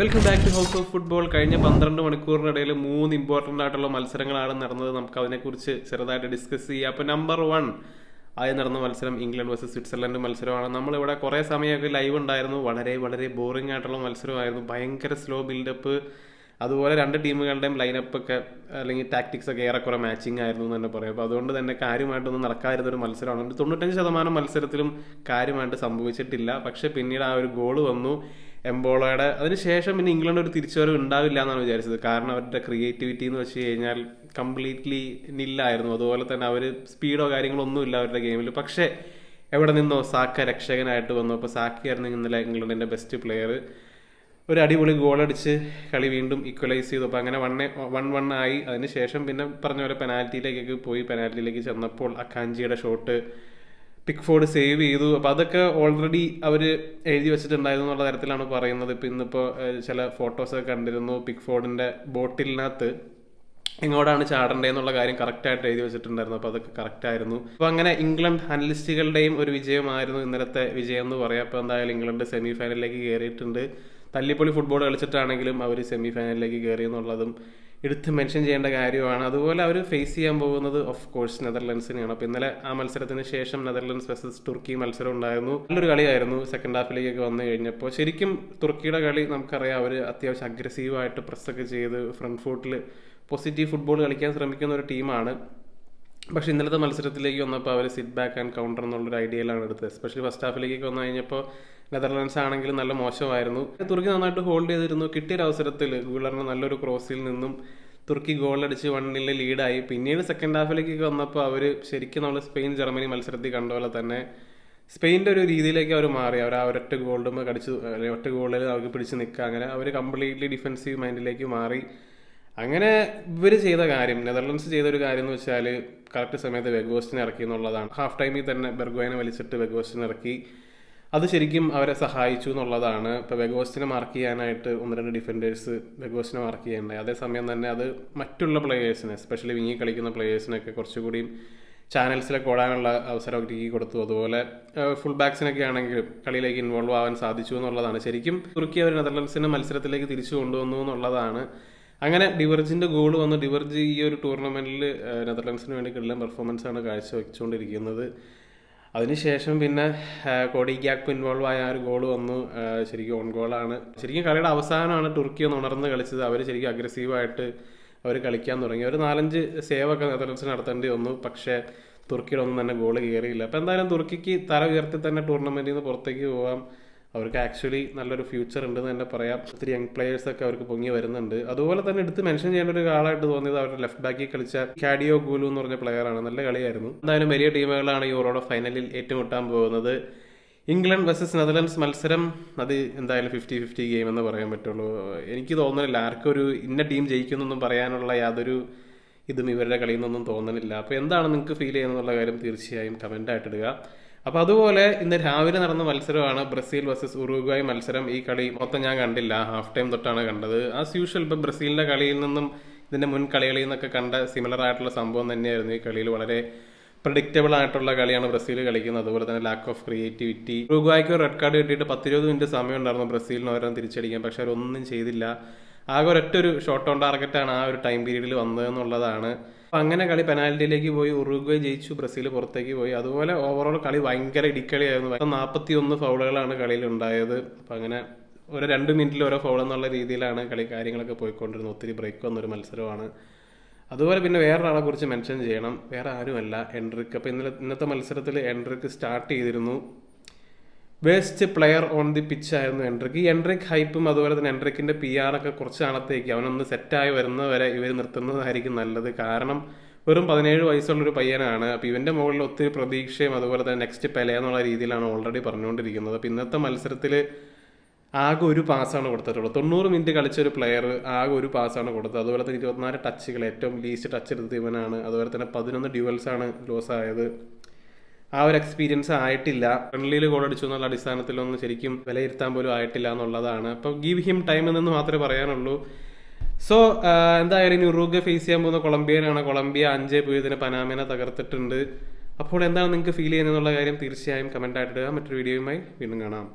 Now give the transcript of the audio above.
Welcome back to house of football കഴിഞ്ഞ പന്ത്രണ്ട് മണിക്കൂറിനിടയിൽ മൂന്ന് ഇമ്പോർട്ടന്റ് ആയിട്ടുള്ള മത്സരങ്ങളാണ് നടന്നത്. നമുക്ക് അതിനെക്കുറിച്ച് ചെറുതായിട്ട് ഡിസ്കസ് ചെയ്യാം. അപ്പോൾ നമ്പർ വൺ ആയി നടന്ന മത്സരം ഇംഗ്ലണ്ട് വേഴ്സസ് സ്വിറ്റ്സർലൻഡ് മത്സരമാണ്. നമ്മളിവിടെ കുറേ സമയമൊക്കെ ലൈവ് ഉണ്ടായിരുന്നു. വളരെ വളരെ ബോറിംഗ് ആയിട്ടുള്ള മത്സരമായിരുന്നു. ഭയങ്കര സ്ലോ ബിൽഡപ്പ് അതുപോലെ രണ്ട് ടീമുകളുടെയും ലൈനപ്പ് ഒക്കെ അല്ലെങ്കിൽ ടാക്ടിക്സ് ഒക്കെ ഏറെക്കുറെ മാച്ചിങ് ആയിരുന്നു എന്ന് തന്നെ പറയാം. അപ്പോൾ അതുകൊണ്ട് തന്നെ കാര്യമായിട്ടൊന്നും നടക്കാതിരുന്ന ഒരു മത്സരമാണ്. തൊണ്ണൂറ്റഞ്ച് ശതമാനം മത്സരത്തിലും കാര്യമായിട്ട് സംഭവിച്ചിട്ടില്ല. പക്ഷേ പിന്നീട് ആ ഒരു ഗോൾ വന്നു. എംബോളയുടെ അതിനുശേഷം പിന്നെ ഇംഗ്ലണ്ട് ഒരു തിരിച്ചുവരവ് ഉണ്ടാവില്ല എന്നാണ് വിചാരിച്ചത്. കാരണം അവരുടെ ക്രിയേറ്റിവിറ്റി എന്ന് വെച്ച് കഴിഞ്ഞാൽ കംപ്ലീറ്റ്ലി നില്ലായിരുന്നു അതുപോലെ തന്നെ അവർ സ്പീഡോ കാര്യങ്ങളോ ഒന്നുമില്ല അവരുടെ ഗെയിമിൽ പക്ഷേ എവിടെ നിന്നോ സാക്ക രക്ഷകനായിട്ട് വന്നു. അപ്പോൾ സാക്കിയായിരുന്നു ഇന്നലെ ഇംഗ്ലണ്ടിന്റെ ബെസ്റ്റ് പ്ലെയർ ഒരു അടിപൊളി ഗോളടിച്ച് കളി വീണ്ടും ഈക്വലൈസ് ചെയ്തു. അപ്പോൾ അങ്ങനെ വൺ വൺ വൺ ആയി. അതിനുശേഷം പിന്നെ പറഞ്ഞ പോലെ പെനാൽറ്റിയിലേക്കൊക്കെ പോയി. പെനാൽറ്റിയിലേക്ക് ചെന്നപ്പോൾ അക്കാഞ്ചിയുടെ ഷോട്ട് പിക്ഫോർഡ് സേവ് ചെയ്തു. അപ്പോൾ അതൊക്കെ ഓൾറെഡി അവർ എഴുതി വെച്ചിട്ടുണ്ടായിരുന്നു എന്നുള്ള തരത്തിലാണ് പറയുന്നത്. ഇപ്പം ഇന്നിപ്പോൾ ചില ഫോട്ടോസൊക്കെ കണ്ടിരുന്നു പിക്ഫോർഡിന്റെ ബോട്ടിലിനകത്ത്. എങ്ങോട്ടാണ് ചാടേണ്ടതെന്നുള്ള കാര്യം കറക്റ്റായിട്ട് എഴുതി വെച്ചിട്ടുണ്ടായിരുന്നു. അപ്പോൾ അതൊക്കെ കറക്റ്റായിരുന്നു. അപ്പോൾ അങ്ങനെ ഇംഗ്ലണ്ട് അനലിസ്റ്റുകളുടെയും ഒരു വിജയമായിരുന്നു ഇന്നലത്തെ വിജയം എന്ന് പറയാം. അപ്പോൾ എന്തായാലും ഇംഗ്ലണ്ട് സെമി ഫൈനലിലേക്ക് കയറിയിട്ടുണ്ട് തല്ലിപ്പൊളി ഫുട്ബോൾ കളിച്ചിട്ടാണെങ്കിലും അവർ സെമി ഫൈനലിലേക്ക് കയറി എന്നുള്ളതും എടുത്ത് മെൻഷൻ ചെയ്യേണ്ട കാര്യമാണ്. അതുപോലെ അവർ ഫേസ് ചെയ്യാൻ പോകുന്നത് ഓഫ് കോഴ്സ് നെതർലൻഡ്സിനെയാണ്. അപ്പോൾ ഇന്നലെ ആ മത്സരത്തിന് ശേഷം നെതർലൻഡ്സ് വെസസ് തുർക്കി മത്സരം ഉണ്ടായിരുന്നു. നല്ലൊരു കളിയായിരുന്നു സെക്കൻഡ് ഹാഫിലേക്കൊക്കെ വന്നു കഴിഞ്ഞപ്പോൾ ശരിക്കും തുർക്കിയുടെ കളി നമുക്കറിയാം അവർ അത്യാവശ്യം അഗ്രസീവായിട്ട് പ്രസ്സൊക്കെ ചെയ്ത് ഫ്രണ്ട് ഫുട്ടിൽ പോസിറ്റീവ് ഫുട്ബോൾ കളിക്കാൻ ശ്രമിക്കുന്ന ഒരു ടീമാണ് പക്ഷേ ഇന്നലത്തെ മത്സരത്തിലേക്ക് വന്നപ്പോൾ അവർ സിറ്റ് ബാക്ക് ആൻഡ് കൗണ്ടർ എന്നുള്ളൊരു ഐഡിയയിലാണ് എടുത്തത്. എസ്പെഷ്യലി ഫസ്റ്റ് ഹാഫിലേക്ക് വന്നു കഴിഞ്ഞപ്പോൾ നെതർലാൻഡ്സ് ആണെങ്കിലും നല്ല മോശമായിരുന്നു. തുർക്കി നന്നായിട്ട് ഹോൾഡ് ചെയ്തിരുന്നു. കിട്ടിയൊരു അവസരത്തിൽ ഗൂളറിന് നല്ലൊരു ക്രോസിൽ നിന്നും തുർക്കി ഗോളടിച്ച് വണ്ണിലെ ലീഡായി പിന്നീട് സെക്കൻഡ് ഹാഫിലേക്ക് വന്നപ്പോൾ അവർ ശരിക്കും നമ്മൾ സ്പെയിൻ ജർമ്മനി മത്സരത്തിൽ കണ്ട പോലെ തന്നെ സ്പെയിന്റെ ഒരു രീതിയിലേക്ക് അവർ മാറി. അവർ ആ ഒരൊറ്റ ഗോൾഡുമ്പോൾ കടിച്ച് ഒറ്റ ഗോളിൽ അവർക്ക് പിടിച്ച് നിൽക്കുക അങ്ങനെ അവർ കംപ്ലീറ്റ്ലി ഡിഫെൻസീവ് മൈൻഡിലേക്ക് മാറി. അങ്ങനെ ഇവർ ചെയ്ത കാര്യം നെതർലൻഡ്സ് ചെയ്ത ഒരു കാര്യം എന്ന് വെച്ചാൽ കറക്റ്റ് സമയത്ത് വെഗോസ്റ്റിനെ ഇറക്കി എന്നുള്ളതാണ്. ഹാഫ് ടൈമിൽ തന്നെ ബെർഗോയിനെ വലിച്ചിട്ട് വെഗോസ്റ്റിനെ ഇറക്കി. അത് ശരിക്കും അവരെ സഹായിച്ചു എന്നുള്ളതാണ്. ഇപ്പോൾ വെഗോസ്റ്റിനെ മാർക്ക് ചെയ്യാനായിട്ട് ഒന്ന് രണ്ട് ഡിഫൻഡേഴ്സ് വെഗോസ്റ്റിനെ മാർക്ക് ചെയ്യേണ്ടത്. അതേസമയം തന്നെ അത് മറ്റുള്ള പ്ലേയേഴ്സിനെ സ്പെഷ്യലി വിങ്ങി കളിക്കുന്ന പ്ലേയേഴ്സിനൊക്കെ കുറച്ചുകൂടിയും ചാനൽസിലൊക്കെ ഓടാനുള്ള അവസരം ഒരുക്കി കൊടുത്തു. അതുപോലെ ഫുൾ ബാക്സിനൊക്കെ ആണെങ്കിലും കളിയിലേക്ക് ഇൻവോൾവ് ആവാൻ സാധിച്ചു എന്നുള്ളതാണ്. ശരിക്കും തുർക്കി അവർ നെതർലൻഡ്സിനെ മത്സരത്തിലേക്ക് തിരിച്ചു കൊണ്ടുവന്നു എന്നുള്ളതാണ്. അങ്ങനെ ഡിവർജിന്റെ ഗോൾ വന്ന് ഡിവർജ് ഈ ഒരു ടൂർണമെന്റിൽ നെതർലൻഡ്സിന് വേണ്ടി കിട്ടുന്ന പെർഫോമൻസാണ് കാഴ്ചവെച്ചുകൊണ്ടിരിക്കുന്നത്. അതിനുശേഷം പിന്നെ കോടി ഇൻവോൾവ് ആയ ഒരു ഗോൾ വന്നു. ശരിക്കും ഓൺ ഗോളാണ് ശരിക്കും കളിയുടെ അവസാനമാണ് തുർക്കി ഒന്ന് ഉണർന്ന് കളിച്ചത്. അവർ ശരിക്കും അഗ്രസീവായിട്ട് അവർ കളിക്കാൻ തുടങ്ങി. ഒരു നാലഞ്ച് സേവൊക്കെ നെതർലൻഡ്സിന് നടത്തേണ്ടി വന്നു. പക്ഷേ തുർക്കിയുടെ ഒന്നും തന്നെ ഗോൾ കയറിയില്ല അപ്പോൾ എന്തായാലും തുർക്കിക്ക് തല ഉയർത്തി തന്നെ ടൂർണമെന്റിൽ നിന്ന് പുറത്തേക്ക് പോകാം അവർക്ക് ആക്ച്വലി നല്ലൊരു ഫ്യൂച്ചർ ഉണ്ടെന്ന് തന്നെ പറയാം. ഒത്തിരി യങ് പ്ലേയേഴ്സ് ഒക്കെ അവർക്ക് പൊങ്ങി വരുന്നുണ്ട്. അതുപോലെ തന്നെ എടുത്ത് മെൻഷൻ ചെയ്യേണ്ട ഒരു ആളായിട്ട് തോന്നിയത് അവരുടെ ലെഫ്റ്റ് ബാക്കിൽ കളിച്ച കാഡിയോ ഗൂലു എന്ന് പറഞ്ഞ പ്ലെയറാണ് നല്ല കളിയായിരുന്നു. എന്തായാലും വലിയ ടീമുകളാണ് യൂറോയുടെ ഫൈനലിൽ ഏറ്റുമുട്ടാൻ പോകുന്നത്. ഇംഗ്ലണ്ട് വേഴ്സസ് നെതർലൻഡ്സ് മത്സരം അത് എന്തായാലും ഫിഫ്റ്റി ഫിഫ്റ്റി ഗെയിം എന്ന് പറയാൻ പറ്റുള്ളൂ. എനിക്ക് തോന്നുന്നില്ല ആർക്കും ഒരു ഇന്ന ടീം ജയിക്കുന്നൊന്നും പറയാനുള്ള യാതൊരു ഇതും ഇവരുടെ കളിയിൽ നിന്നൊന്നും തോന്നുന്നില്ല. അപ്പോൾ എന്താണ് നിങ്ങൾക്ക് ഫീൽ ചെയ്യുന്നുള്ള കാര്യം തീർച്ചയായും കമന്റായിട്ടിടുക അപ്പോൾ അതുപോലെ ഇന്ന് രാവിലെ നടന്ന മത്സരമാണ് ബ്രസീൽ വേഴ്സസ് ഉറുഗ്വായ് മത്സരം. ഈ കളി മൊത്തം ഞാൻ കണ്ടില്ല. ഹാഫ് ടൈം തൊട്ടാണ് കണ്ടത്. ആസ് യൂഷ്വൽ ഇപ്പൊ ബ്രസീലിന്റെ കളിയിൽ നിന്നും ഇതിന്റെ മുൻ കളികളിൽ നിന്നൊക്കെ കണ്ട സിമിലർ ആയിട്ടുള്ള സംഭവം തന്നെയായിരുന്നു ഈ കളിയിൽ. വളരെ പ്രഡിക്റ്റബിൾ ആയിട്ടുള്ള കളിയാണ് ബ്രസീൽ കളിക്കുന്നത്. അതുപോലെ തന്നെ ലാക്ക് ഓഫ് ക്രിയേറ്റിവിറ്റി ഉറുഗ്വായ്ക്ക് റെഡ് കാർഡ് കിട്ടിയിട്ട് പത്തിരുപത് മിനിറ്റ് സമയം ഉണ്ടായിരുന്നു ബ്രസീലിന് ഓരോ തിരിച്ചടിക്കാൻ. പക്ഷെ അവരൊന്നും ചെയ്തില്ല. ആകെ ഒരൊറ്റ ഒരു ഷോട്ട് ഓൺ ടാർഗറ്റാണ് ആ ഒരു ടൈം പീരീഡിൽ വന്നത് എന്നുള്ളതാണ്. അങ്ങനെ കളി പെനാൽറ്റിയിലേക്ക് പോയി ഉറുഗ്വേ ജയിച്ചു ബ്രസീൽ പുറത്തേക്ക് പോയി. അതുപോലെ ഓവറോൾ കളി ഭയങ്കര ഇടിക്കളിയായിരുന്നു. നാൽപ്പത്തി ഒന്ന് ഫൗളുകളാണ് കളിയിൽ ഉണ്ടായത്. അപ്പം അങ്ങനെ ഒരു രണ്ട് മിനിറ്റിൽ ഓരോ ഫൗൾ എന്നുള്ള രീതിയിലാണ് കളി കാര്യങ്ങളൊക്കെ പോയിക്കൊണ്ടിരുന്നത്. ഒത്തിരി ബ്രേക്ക് വന്നൊരു മത്സരമാണ്. അതുപോലെ പിന്നെ വേറൊരാളെ കുറിച്ച് മെൻഷൻ ചെയ്യണം. വേറെ ആരുമല്ല എൻട്രിക്ക്. അപ്പോൾ ഇന്നലെ ഇന്നത്തെ മത്സരത്തിൽ എൻട്രിക്ക് സ്റ്റാർട്ട് ചെയ്തിരുന്നു. Best player on the pitch ആയിരുന്നു എൻട്രിക്ക്. ഈ എൻട്രിക് ഹൈപ്പും അതുപോലെ തന്നെ എൻട്രിക്കിന്റെ പി ആർ ഒക്കെ കുറച്ച് നാളത്തേക്ക് അവനൊന്ന് സെറ്റായി വരുന്നവരെ ഇവർ നിർത്തുന്നതായിരിക്കും നല്ലത്. കാരണം വെറും പതിനേഴ് വയസ്സുള്ളൊരു പയ്യനാണ്. അപ്പോൾ ഇവന്റെ മുകളിൽ ഒത്തിരി പ്രതീക്ഷയും അതുപോലെ തന്നെ നെക്സ്റ്റ് പെല എന്നുള്ള രീതിയിലാണ് ഓൾറെഡി പറഞ്ഞുകൊണ്ടിരിക്കുന്നത്. അപ്പോൾ ഇന്നത്തെ മത്സരത്തിൽ ആകെ ഒരു പാസ്സാണ് കൊടുത്തിട്ടുള്ളത്. തൊണ്ണൂറ് മിനിറ്റ് കളിച്ച ഒരു പ്ലെയർ ആകെ ഒരു പാസ്സാണ് കൊടുത്തത്. അതുപോലെ തന്നെ ഇരുപത്തിനാല് ടച്ചുകൾ ഏറ്റവും ലീസ്റ്റ് ടച്ച് എടുത്തത് ഇവനാണ്. അതുപോലെ തന്നെ പതിനൊന്ന് ഡ്യുവൽസ് ആണ് ലോസ് ആയത്. ആ ഒരു എക്സ്പീരിയൻസ് ആയിട്ടില്ല. ഫ്രണ്ട്ലിയിൽ ഗോൾ അടിച്ചു എന്നുള്ള അടിസ്ഥാനത്തിലൊന്നും ശരിക്കും വിലയിരുത്താൻ പോലും ആയിട്ടില്ല എന്നുള്ളതാണ്. അപ്പോൾ ഗീവ് ഹിം ടൈം എന്ന് മാത്രമേ പറയാനുള്ളൂ. സോ എന്തായാലും ഇനി ഫേസ് ചെയ്യാൻ പോകുന്ന കൊളംബിയനാണ്. കൊളംബിയ അഞ്ച് പൂജ്യത്തിന് പനാമേനെ തകർത്തിട്ടുണ്ട്. അപ്പോൾ എന്താണ് നിങ്ങൾക്ക് ഫീൽ ചെയ്യുന്നത് എന്നുള്ള കാര്യം തീർച്ചയായും കമന്റ് ആയിട്ട് മറ്റൊരു വീഡിയോയുമായി വീണ്ടും കാണാം.